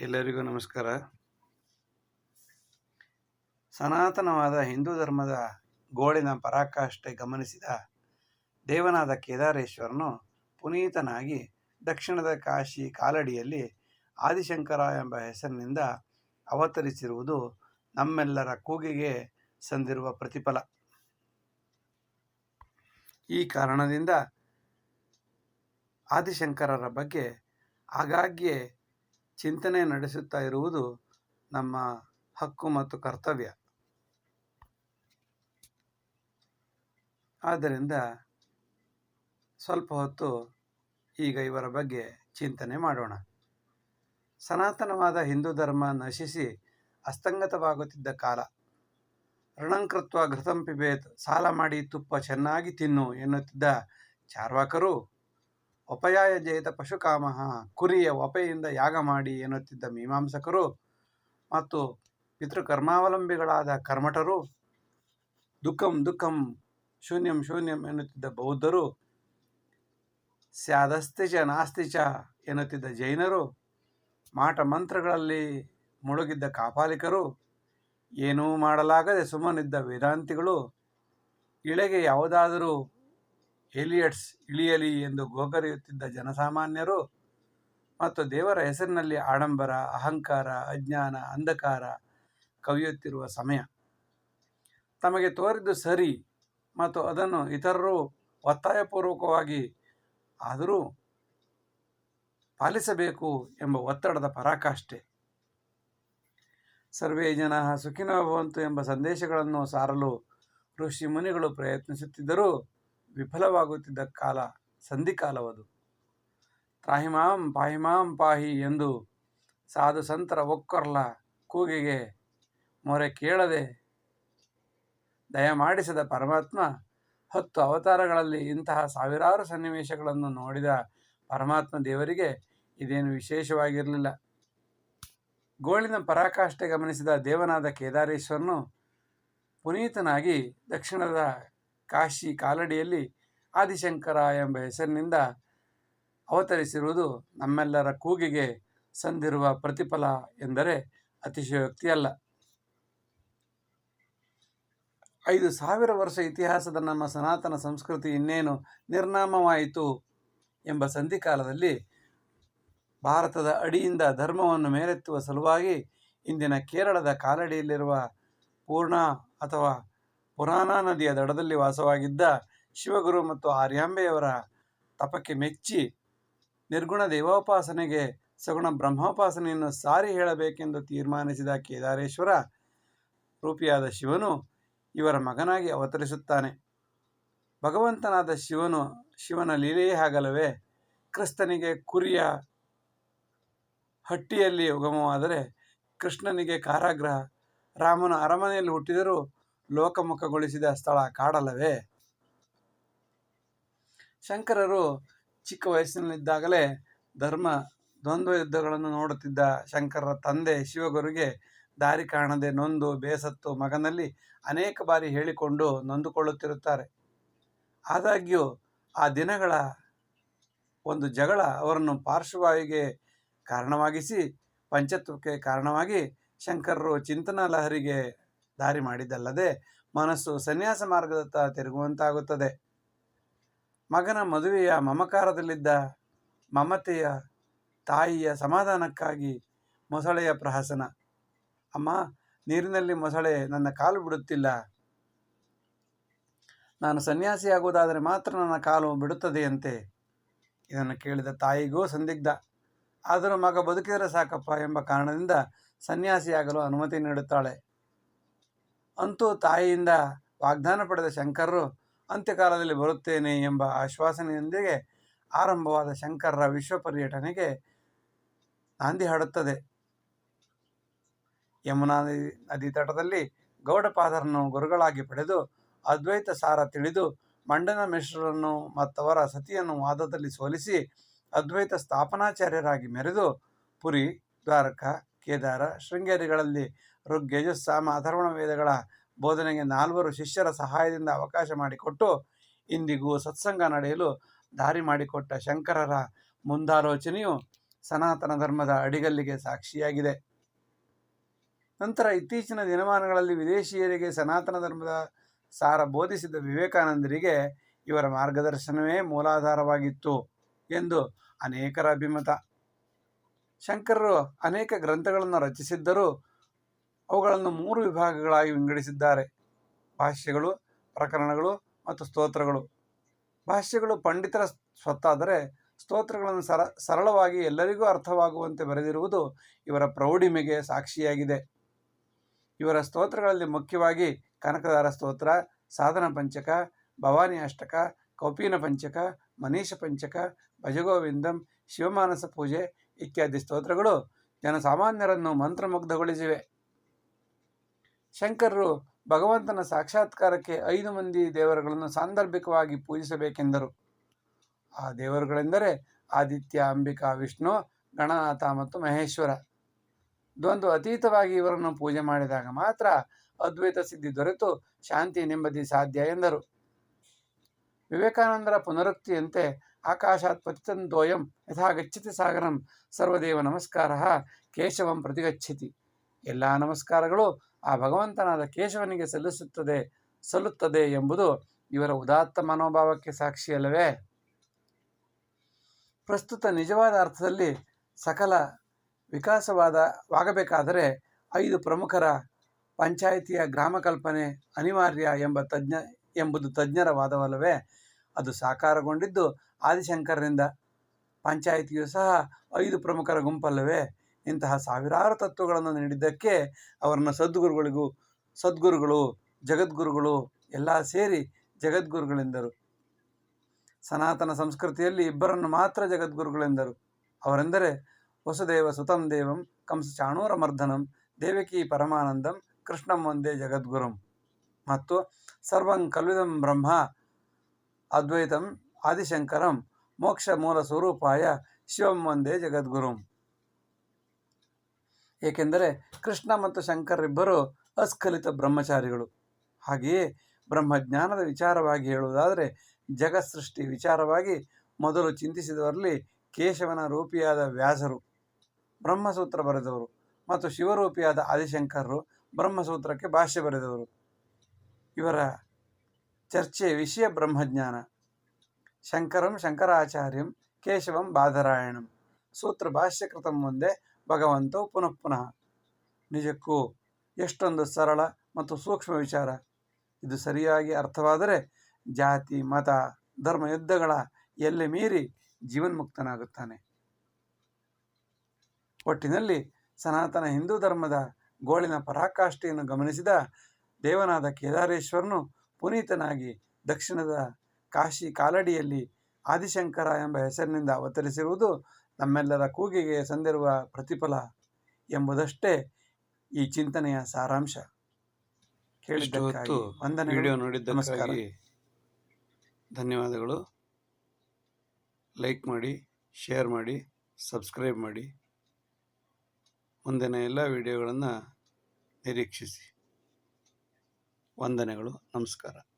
ಎಲ್ಲರಿಗೂ ನಮಸ್ಕಾರ. ಸನಾತನವಾದ ಹಿಂದೂ ಧರ್ಮದ ಗೋಳಿನ ಪರಾಕಾಷ್ಠೆ ಗಮನಿಸಿದ ದೇವನಾದ ಕೇದಾರೇಶ್ವರನು ಪುನೀತನಾಗಿ ದಕ್ಷಿಣದ ಕಾಶಿ ಕಾಲಡಿಯಲ್ಲಿ ಆದಿಶಂಕರ ಎಂಬ ಹೆಸರಿನಿಂದ ಅವತರಿಸಿರುವುದು ನಮ್ಮೆಲ್ಲರ ಕೂಗಿಗೆ ಸಂದಿರುವ ಪ್ರತಿಫಲ. ಈ ಕಾರಣದಿಂದ ಆದಿಶಂಕರರ ಬಗ್ಗೆ ಆಗಾಗ್ಗೆ ಚಿಂತನೆ ನಡೆಸುತ್ತಾ ಇರುವುದು ನಮ್ಮ ಹಕ್ಕು ಮತ್ತು ಕರ್ತವ್ಯ. ಆದ್ದರಿಂದ ಸ್ವಲ್ಪ ಹೊತ್ತು ಈಗ ಇವರ ಬಗ್ಗೆ ಚಿಂತನೆ ಮಾಡೋಣ. ಸನಾತನವಾದ ಹಿಂದೂ ಧರ್ಮ ನಶಿಸಿ ಅಸ್ತಂಗತವಾಗುತ್ತಿದ್ದ ಕಾಲ. ಋಣಂಕೃತ್ವ ಘೃತಂ ಪಿಬೇತ್, ಸಾಲ ಮಾಡಿ ತುಪ್ಪ ಚೆನ್ನಾಗಿ ತಿನ್ನು ಎನ್ನುತ್ತಿದ್ದ ಚಾರ್ವಾಕರು ಉಪಯಾಯ ಜಯಿತ ಪಶುಕಾಮಹ, ಕುರಿಯ ಒಪೆಯಿಂದ ಯಾಗ ಮಾಡಿ ಎನ್ನುತ್ತಿದ್ದ ಮೀಮಾಂಸಕರು ಮತ್ತು ಪಿತೃಕರ್ಮಾವಲಂಬಿಗಳಾದ ಕರ್ಮಠರು, ದುಃಖಂ ದುಃಖಂ ಶೂನ್ಯಂ ಶೂನ್ಯಂ ಎನ್ನುತ್ತಿದ್ದ ಬೌದ್ಧರು, ಸ್ಯಾದಸ್ತಿ ಚ ನಾಸ್ತಿ ಚ ಎನ್ನುತ್ತಿದ್ದ ಜೈನರು, ಮಾಟ ಮಂತ್ರಗಳಲ್ಲಿ ಮುಳುಗಿದ್ದ ಕಾಪಾಲಿಕರು, ಏನೂ ಮಾಡಲಾಗದೆ ಸುಮ್ಮನಿದ್ದ ವೇದಾಂತಿಗಳು, ಇಳೆಗೆ ಯಾವುದಾದರೂ ಏಲಿಯಟ್ಸ್ ಇಳಿಯಲಿ ಎಂದು ಗೋಗರೆಯುತ್ತಿದ್ದ ಜನಸಾಮಾನ್ಯರು ಮತ್ತು ದೇವರ ಹೆಸರಿನಲ್ಲಿ ಆಡಂಬರ, ಅಹಂಕಾರ, ಅಜ್ಞಾನ, ಅಂಧಕಾರ ಕವಿಯುತ್ತಿರುವ ಸಮಯ. ತಮಗೆ ತೋರಿದ್ದು ಸರಿ ಮತ್ತು ಅದನ್ನು ಇತರರು ಒತ್ತಾಯಪೂರ್ವಕವಾಗಿ ಆದರೂ ಪಾಲಿಸಬೇಕು ಎಂಬ ಒತ್ತಡದ ಪರಾಕಾಷ್ಠೆ. ಸರ್ವೇ ಜನ ಸುಖಿನೋ ಭವಂತು ಎಂಬ ಸಂದೇಶಗಳನ್ನು ಸಾರಲು ಋಷಿ ಮುನಿಗಳು ಪ್ರಯತ್ನಿಸುತ್ತಿದ್ದರೂ ವಿಫಲವಾಗುತ್ತಿದ್ದ ಕಾಲ ಸಂಧಿಕಾಲವದು ತ್ರಾಹಿಮಾಂ ಪಾಹಿಮಾಂ ಪಾಹಿ ಎಂದು ಸಾಧು ಸಂತರ ಒಕ್ಕೊರ್ಲ ಕೂಗಿಗೆ ಮೊರೆ ಕೇಳದೆ ದಯಮಾಡಿಸಿದ ಪರಮಾತ್ಮ ಹತ್ತು ಅವತಾರಗಳಲ್ಲಿ ಇಂತಹ ಸಾವಿರಾರು ಸನ್ನಿವೇಶಗಳನ್ನು ನೋಡಿದ ಪರಮಾತ್ಮ ದೇವರಿಗೆ ಇದೇನು ವಿಶೇಷವಾಗಿರಲಿಲ್ಲ. ಗೋಳಿನ ಪರಾಕಾಷ್ಠೆ ಗಮನಿಸಿದ ದೇವನಾದ ಕೇದಾರೇಶ್ವರನು ಪುನೀತನಾಗಿ ದಕ್ಷಿಣದ ಕಾಶಿ ಕಾಲಡಿಯಲ್ಲಿ ಆದಿಶಂಕರ ಎಂಬ ಹೆಸರಿನಿಂದ ಅವತರಿಸಿರುವುದು ನಮ್ಮೆಲ್ಲರ ಕೂಗಿಗೆ ಸಂದಿರುವ ಪ್ರತಿಫಲ ಎಂದರೆ ಅತಿಶಯೋಕ್ತಿಯಲ್ಲ. ಐದು ಸಾವಿರ ವರ್ಷ ಇತಿಹಾಸದ ನಮ್ಮ ಸನಾತನ ಸಂಸ್ಕೃತಿ ಇನ್ನೇನು ನಿರ್ನಾಮವಾಯಿತು ಎಂಬ ಸಂಧಿಕಾಲದಲ್ಲಿ ಭಾರತದ ಅಡಿಯಿಂದ ಧರ್ಮವನ್ನು ಮೇಲೆತ್ತುವ ಸಲುವಾಗಿ ಇಂದಿನ ಕೇರಳದ ಕಾಲಡಿಯಲ್ಲಿರುವ ಪೂರ್ಣ ಅಥವಾ ಪುರಾಣ ನದಿಯ ದಡದಲ್ಲಿ ವಾಸವಾಗಿದ್ದ ಶಿವಗುರು ಮತ್ತು ಆರ್ಯಾಂಬೆಯವರ ತಪಕ್ಕೆ ಮೆಚ್ಚಿ ನಿರ್ಗುಣ ದೇವೋಪಾಸನೆಗೆ ಸಗುಣ ಬ್ರಹ್ಮೋಪಾಸನೆಯನ್ನು ಸಾರಿ ಹೇಳಬೇಕೆಂದು ತೀರ್ಮಾನಿಸಿದ ಕೇದಾರೇಶ್ವರ, ರೂಪಿಯಾದ ಶಿವನು ಇವರ ಮಗನಾಗಿ ಅವತರಿಸುತ್ತಾನೆ. ಭಗವಂತನಾದ ಶಿವನು ಶಿವನ ಲೀಲೆಯೇ ಹಾಗಲವೇ ಕ್ರಿಸ್ತನಿಗೆ ಕುರಿಯ ಹಟ್ಟಿಯಲ್ಲಿ ಉಗಮವಾದರೆ ಕೃಷ್ಣನಿಗೆ ಕಾರಾಗ್ರಹ ರಾಮನ ಅರಮನೆಯಲ್ಲಿ ಹುಟ್ಟಿದರೂ ಲೋಕಮುಖಗೊಳಿಸಿದ ಸ್ಥಳ ಕಾಡಲ್ಲವೇ? ಶಂಕರರು ಚಿಕ್ಕ ವಯಸ್ಸಿನಲ್ಲಿದ್ದಾಗಲೇ ಧರ್ಮ ದ್ವಂದ್ವ ಯುದ್ಧಗಳನ್ನು ನೋಡುತ್ತಿದ್ದ ಶಂಕರರ ತಂದೆ ಶಿವಗುರುಗೆ ದಾರಿ ಕಾಣದೆ ನೊಂದು ಬೇಸತ್ತು ಮಗನಲ್ಲಿ ಅನೇಕ ಬಾರಿ ಹೇಳಿಕೊಂಡು ನೊಂದುಕೊಳ್ಳುತ್ತಿರುತ್ತಾರೆ. ಆದಾಗ್ಯೂ ಆ ದಿನಗಳ ಒಂದು ಜಗಳ ಅವರನ್ನು ಪಾರ್ಶ್ವವಾಯುಗೆ ಕಾರಣವಾಗಿಸಿ, ಪಂಚತ್ವಕ್ಕೆ ಕಾರಣವಾಗಿ ಶಂಕರರು ಚಿಂತನ ಲಹರಿಗೆ ದಾರಿ ಮಾಡಿದ್ದಲ್ಲದೆ ಮನಸ್ಸು ಸನ್ಯಾಸ ಮಾರ್ಗದತ್ತ ತಿರುಗುವಂತಾಗುತ್ತದೆ. ಮಗನ ಮದುವೆಯ ಮಮಕಾರದಲ್ಲಿದ್ದ ಮಮತೆಯ ತಾಯಿಯ ಸಮಾಧಾನಕ್ಕಾಗಿ ಮೊಸಳೆಯ ಪ್ರಹಸನ. ಅಮ್ಮ, ನೀರಿನಲ್ಲಿ ಮೊಸಳೆ ನನ್ನ ಕಾಲು ಬಿಡುತ್ತಿಲ್ಲ. ನಾನು ಸನ್ಯಾಸಿಯಾಗುವುದಾದರೆ ಮಾತ್ರ ನನ್ನ ಕಾಲು ಬಿಡುತ್ತದೆಯಂತೆ, ಇದನ್ನು ಕೇಳಿದ ತಾಯಿಗೂ ಸಂದಿಗ್ಧ. ಆದರೂ ಮಗ ಬದುಕಿದರೆ ಸಾಕಪ್ಪ ಎಂಬ ಕಾರಣದಿಂದ ಸನ್ಯಾಸಿಯಾಗಲು ಅನುಮತಿ ನೀಡುತ್ತಾಳೆ. ಅಂತೂ ತಾಯಿಯಿಂದ ವಾಗ್ದಾನ ಪಡೆದ ಶಂಕರರು ಅಂತ್ಯಕಾಲದಲ್ಲಿ ಬರುತ್ತೇನೆ ಎಂಬ ಆಶ್ವಾಸನೆಯೊಂದಿಗೆ ಆರಂಭವಾದ ಶಂಕರರ ವಿಶ್ವ ಪರ್ಯಟನೆಗೆ ನಾಂದಿ ಹಾಡುತ್ತದೆ. ಯಮುನಾ ನದಿ ತಟದಲ್ಲಿ ಗೌಡಪಾದರನ್ನು ಗುರುಗಳಾಗಿ ಪಡೆದು ಅದ್ವೈತ ಸಾರ ತಿಳಿದು ಮಂಡನ ಮಿಶ್ರರನ್ನು ಮತ್ತವರ ಸತಿಯನ್ನು ವಾದದಲ್ಲಿ ಸೋಲಿಸಿ ಅದ್ವೈತ ಸ್ಥಾಪನಾಚಾರ್ಯರಾಗಿ ಮೆರೆದು ಪುರಿ, ದ್ವಾರಕ, ಕೇದಾರ, ಶೃಂಗೇರಿಗಳಲ್ಲಿ ಋಗ್ಯಜಸ್ ಸಾಮ ಅಥರ್ವಣ ವೇದಗಳ ಬೋಧನೆಗೆ ನಾಲ್ವರು ಶಿಷ್ಯರ ಸಹಾಯದಿಂದ ಅವಕಾಶ ಮಾಡಿಕೊಟ್ಟು ಇಂದಿಗೂ ಸತ್ಸಂಗ ನಡೆಯಲು ದಾರಿ ಮಾಡಿಕೊಟ್ಟ ಶಂಕರರ ಮುಂದಾಲೋಚನೆಯು ಸನಾತನ ಧರ್ಮದ ಅಡಿಗಲ್ಲಿಗೆ ಸಾಕ್ಷಿಯಾಗಿದೆ. ನಂತರ ಇತ್ತೀಚಿನ ದಿನಮಾನಗಳಲ್ಲಿ ವಿದೇಶಿಯರಿಗೆ ಸನಾತನ ಧರ್ಮದ ಸಾರ ಬೋಧಿಸಿದ್ದ ವಿವೇಕಾನಂದರಿಗೆ ಇವರ ಮಾರ್ಗದರ್ಶನವೇ ಮೂಲಾಧಾರವಾಗಿತ್ತು ಎಂದು ಅನೇಕರ ಅಭಿಮತ. ಶಂಕರರು ಅನೇಕ ಗ್ರಂಥಗಳನ್ನು ರಚಿಸಿದ್ದರೂ ಅವುಗಳನ್ನು ಮೂರು ವಿಭಾಗಗಳಾಗಿ ವಿಂಗಡಿಸಿದ್ದಾರೆ. ಭಾಷ್ಯಗಳು, ಪ್ರಕರಣಗಳು ಮತ್ತು ಸ್ತೋತ್ರಗಳು. ಭಾಷ್ಯಗಳು ಪಂಡಿತರ ಸ್ವತ್ತಾದರೆ ಸ್ತೋತ್ರಗಳನ್ನು ಸರ, ಸರಳವಾಗಿ ಎಲ್ಲರಿಗೂ ಅರ್ಥವಾಗುವಂತೆ ಬರೆದಿರುವುದು ಇವರ ಪ್ರೌಢಿಮೆಗೆ ಸಾಕ್ಷಿಯಾಗಿದೆ. ಇವರ ಸ್ತೋತ್ರಗಳಲ್ಲಿ ಮುಖ್ಯವಾಗಿ ಕನಕದಾರ ಸ್ತೋತ್ರ, ಸಾಧನ ಪಂಚಕ, ಭವಾನಿ ಅಷ್ಟಕ, ಕೌಪೀನ ಪಂಚಕ, ಮನೀಷ ಪಂಚಕ, ಭಜಗೋವಿಂದಂ, ಶಿವಮಾನಸ ಪೂಜೆ ಇತ್ಯಾದಿ ಸ್ತೋತ್ರಗಳು ಜನಸಾಮಾನ್ಯರನ್ನು ಮಂತ್ರಮುಗ್ಧಗೊಳಿಸಿವೆ. ಶಂಕರರು ಭಗವಂತನ ಸಾಕ್ಷಾತ್ಕಾರಕ್ಕೆ ಐದು ಮಂದಿ ದೇವರುಗಳನ್ನು ಸಾಂದರ್ಭಿಕವಾಗಿ ಪೂಜಿಸಬೇಕೆಂದರು. ಆ ದೇವರುಗಳೆಂದರೆ ಆದಿತ್ಯ, ಅಂಬಿಕಾ, ವಿಷ್ಣು, ಗಣನಾಥ ಮತ್ತು ಮಹೇಶ್ವರ. ದ್ವಂದ್ವ ಅತೀತವಾಗಿ ಇವರನ್ನು ಪೂಜೆ ಮಾಡಿದಾಗ ಮಾತ್ರ ಅದ್ವೈತ ಸಿದ್ಧಿ ದೊರೆತು, ಶಾಂತಿ, ನೆಮ್ಮದಿ ಸಾಧ್ಯ ಎಂದರು. ವಿವೇಕಾನಂದರ ಪುನರುಕ್ತಿಯಂತೆ ಆಕಾಶಾತ್ ಪತಿತಂತೋಯಂ ಯಥಾ ಗಚ್ಚತಿ ಸಾಗರಂ ಸರ್ವದೇವ ನಮಸ್ಕಾರ ಕೇಶವಂ ಪ್ರತಿಗಚ್ಚತಿ ಎಲ್ಲ ನಮಸ್ಕಾರಗಳು ಆ ಭಗವಂತನಾದ ಕೇಶವನಿಗೆ ಸಲ್ಲಿಸುತ್ತದೆ, ಸಲ್ಲುತ್ತದೆ ಎಂಬುದು ಇವರ ಉದಾತ್ತ ಮನೋಭಾವಕ್ಕೆ ಸಾಕ್ಷಿಯಲ್ಲವೇ? ಪ್ರಸ್ತುತ ನಿಜವಾದ ಅರ್ಥದಲ್ಲಿ ಸಕಲ ವಿಕಾಸವಾದವಾಗಬೇಕಾದರೆ ಐದು ಪ್ರಮುಖರ ಪಂಚಾಯಿತಿಯ ಗ್ರಾಮ ಕಲ್ಪನೆ ಅನಿವಾರ್ಯ ಎಂಬ ತಜ್ಞ, ಎಂಬುದು ತಜ್ಞರ ವಾದವಲ್ಲವೇ? ಅದು ಸಾಕಾರಗೊಂಡಿದ್ದು ಆದಿಶಂಕರರಿಂದ ಪಂಚಾಯಿತಿಯು ಸಹ ಐದು ಪ್ರಮುಖರ ಗುಂಪಲ್ಲವೇ? ಇಂತಹ ಸಾವಿರಾರು ತತ್ವಗಳನ್ನು ನೀಡಿದ್ದಕ್ಕೆ ಅವರನ್ನು ಸದ್ಗುರುಗಳಿಗೂ, ಸದ್ಗುರುಗಳು, ಜಗದ್ಗುರುಗಳು ಎಲ್ಲ ಸೇರಿ ಜಗದ್ಗುರುಗಳೆಂದರು. ಸನಾತನ ಸಂಸ್ಕೃತಿಯಲ್ಲಿ ಇಬ್ಬರನ್ನು ಮಾತ್ರ ಜಗದ್ಗುರುಗಳೆಂದರು. ಅವರೆಂದರೆ ವಸುದೇವ ಸುತಂ ದೇವಂ, ಕಂಸ ಚಾಣೂರ ಮರ್ಧನಂ ದೇವಕಿ ಪರಮಾನಂದಂ, ಕೃಷ್ಣಂ ಒಂದೇ ಜಗದ್ಗುರುಂ. ಮತ್ತು ಸರ್ವಂ ಕಲ್ವಿದಂ ಬ್ರಹ್ಮ ಅದ್ವೈತಂ ಆದಿಶಂಕರಂ ಮೋಕ್ಷ ಮೂಲ ಸ್ವರೂಪಾಯ ಶಿವಂ ಒಂದೇ ಜಗದ್ಗುರುಂ. ಏಕೆಂದರೆ ಕೃಷ್ಣ ಮತ್ತು ಶಂಕರಿಬ್ಬರು ಅಸ್ಖಲಿತ ಬ್ರಹ್ಮಚಾರಿಗಳು. ಹಾಗೆಯೇ ಬ್ರಹ್ಮಜ್ಞಾನದ ವಿಚಾರವಾಗಿ ಹೇಳುವುದಾದರೆ ಜಗತ್ ಸೃಷ್ಟಿ ವಿಚಾರವಾಗಿ ಮೊದಲು ಚಿಂತಿಸಿದವರಲ್ಲಿ ಕೇಶವನ ರೂಪಿಯಾದ ವ್ಯಾಸರು, ಬ್ರಹ್ಮಸೂತ್ರ ಬರೆದವರು ಮತ್ತು ಶಿವರೂಪಿಯಾದ ಆದಿಶಂಕರರು ಬ್ರಹ್ಮಸೂತ್ರಕ್ಕೆ ಭಾಷ್ಯ ಬರೆದವರು. ಇವರ ಚರ್ಚೆ ವಿಷಯ ಬ್ರಹ್ಮಜ್ಞಾನ. ಶಂಕರಂ ಶಂಕರಾಚಾರ್ಯಂ ಕೇಶವಂ ಬಾಧರಾಯಣಂ ಸೂತ್ರ ಭಾಷ್ಯಕೃತಂ ಮುಂದೆ ಭಗವಂತವು ಪುನಃ ಪುನಃ ನಿಜಕ್ಕೂ ಎಷ್ಟೊಂದು ಸರಳ ಮತ್ತು ಸೂಕ್ಷ್ಮ ವಿಚಾರ. ಇದು ಸರಿಯಾಗಿ ಅರ್ಥವಾದರೆ ಜಾತಿ, ಮತ, ಧರ್ಮ ಯುದ್ಧಗಳ ಎಲ್ಲೆ ಮೀರಿ ಜೀವನ್ಮುಕ್ತನಾಗುತ್ತಾನೆ. ಒಟ್ಟಿನಲ್ಲಿ ಸನಾತನ ಹಿಂದೂ ಧರ್ಮದ ಗೋಳಿನ ಪರಾಕಾಷ್ಠೆಯನ್ನು ಗಮನಿಸಿದ ದೇವನಾದ ಕೇದಾರೇಶ್ವರನು ಪುನೀತನಾಗಿ ದಕ್ಷಿಣದ ಕಾಶಿ ಕಾಲಡಿಯಲ್ಲಿ ಆದಿಶಂಕರ ಎಂಬ ಹೆಸರಿನಿಂದ ಅವತರಿಸಿರುವುದು ನಮ್ಮೆಲ್ಲರ ಕೂಗಿಗೆ ಸಂದಿರುವ ಪ್ರತಿಫಲ ಎಂಬುದಷ್ಟೇ ಈ ಚಿಂತನೆಯ ಸಾರಾಂಶ. ವಿಡಿಯೋ. ನೋಡಿದ್ದಕ್ಕಾಗಿ ಧನ್ಯವಾದಗಳು. ಲೈಕ್ ಮಾಡಿ ಶೇರ್ ಮಾಡಿ ಸಬ್ಸ್ಕ್ರೈಬ್ ಮಾಡಿ. ಮುಂದಿನ ಎಲ್ಲ ವಿಡಿಯೋಗಳನ್ನು ನಿರೀಕ್ಷಿಸಿ. ವಂದನೆಗಳು. ನಮಸ್ಕಾರ.